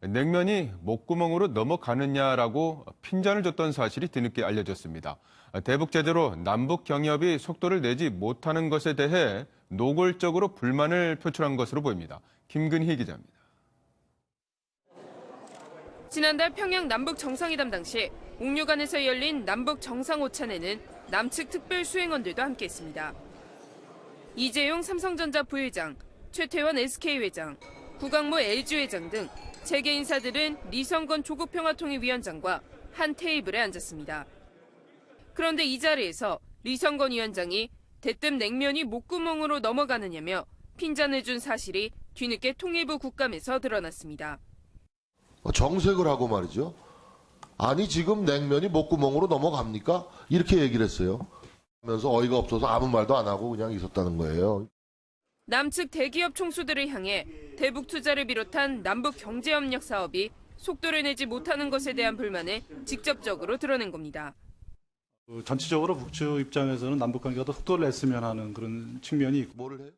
냉면이 목구멍으로 넘어가느냐라고 핀잔을 줬던 사실이 뒤늦게 알려졌습니다. 대북 제재로 남북 경협이 속도를 내지 못하는 것에 대해 노골적으로 불만을 표출한 것으로 보입니다. 김근희 기자입니다. 지난달 평양 남북 정상회담 당시 옥류관에서 열린 남북 정상 오찬에는 남측 특별 수행원들도 함께했습니다. 이재용 삼성전자 부회장, 최태원 SK 회장, 구강모 LG 회장 등 재계 인사들은 리성건 조국평화통일 위원장과 한 테이블에 앉았습니다. 그런데 이 자리에서 리성건 위원장이 대뜸 냉면이 목구멍으로 넘어가느냐며 핀잔을 준 사실이 뒤늦게 통일부 국감에서 드러났습니다. 정색을 하고 말이죠. 아니 지금 냉면이 목구멍으로 넘어갑니까? 이렇게 얘기를 했어요. 하면서 어이가 없어서 아무 말도 안 하고 그냥 있었다는 거예요. 남측 대기업 총수들을 향해 대북 투자를 비롯한 남북 경제협력 사업이 속도를 내지 못하는 것에 대한 불만을 직접적으로 드러낸 겁니다. 그 전체적으로 북측 입장에서는 남북 관계가 더 속도를 냈으면 하는 그런 측면이 있고 뭐를 해요?